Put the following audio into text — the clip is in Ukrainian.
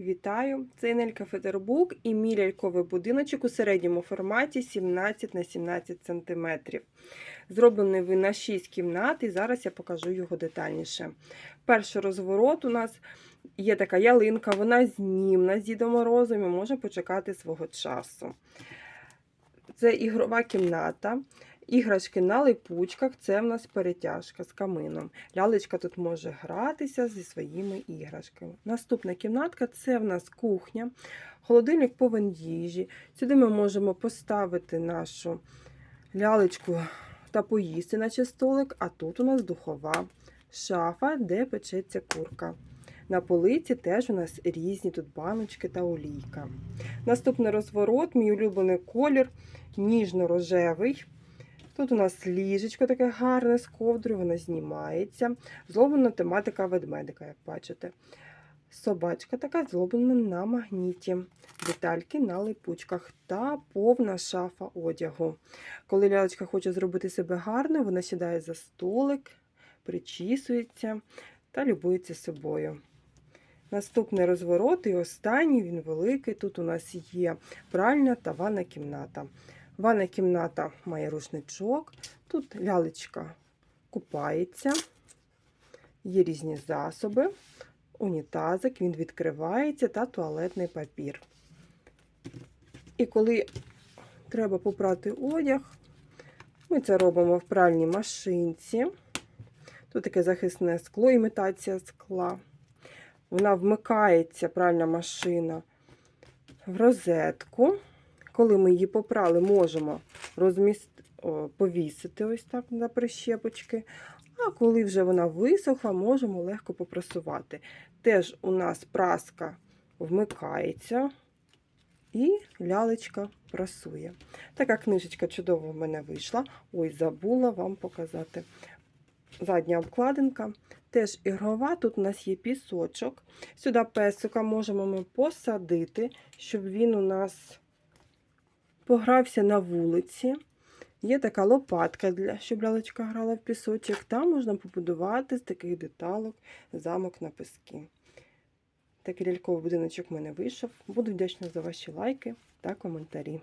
Вітаю! Це Нелька Федербук і мій ляльковий будиночок у середньому форматі 17 на 17 см. Зроблений він на 6 кімнат, і зараз я покажу його детальніше. Перший розворот у нас є така ялинка, вона знімна з Дідом Морозом і може почекати свого часу. Це ігрова кімната. Іграшки на липучках це в нас перетяжка з камином. Лялечка тут може гратися зі своїми іграшками. Наступна кімнатка це в нас кухня, холодильник повен їжі. Сюди ми можемо поставити нашу лялечку та поїсти, наче столик, а тут у нас духова шафа, де печеться курка. На полиці теж у нас різні тут баночки та олійка. Наступний розворот, мій улюблений колір, ніжно-рожевий. Тут у нас ліжечко таке гарне з ковдрою, воно знімається. Зроблена тематика ведмедика, як бачите. Собачка така зроблена на магніті. Детальки на липучках та повна шафа одягу. Коли лялечка хоче зробити себе гарно, вона сідає за столик, причісується та любується собою. Наступний розворот і останній, він великий. Тут у нас є пральня та ванна кімната. Ванна кімната має рушничок. Тут лялечка купається, є різні засоби, унітазик, він відкривається та туалетний папір. І коли треба попрати одяг, ми це робимо в пральній машинці. Тут таке захисне скло, імітація скла. Вона вмикається, пральна машина, в розетку. Коли ми її попрали, можемо розміст... Повісити ось так на прищепочки. А коли вже вона висохла, можемо легко попрасувати. Теж у нас праска вмикається і лялечка прасує. Така книжечка чудово в мене вийшла. Ой, забула вам показати. Задня обкладинка. Теж ігрова, тут у нас є пісочок. Сюди песика можемо ми посадити, щоб він у нас погрався на вулиці. Є така лопатка, для, щоб лялечка грала в пісочок. Там можна побудувати з таких деталок замок на піски. Такий ляльковий будиночок в мене вийшов. Буду вдячна за ваші лайки та коментарі.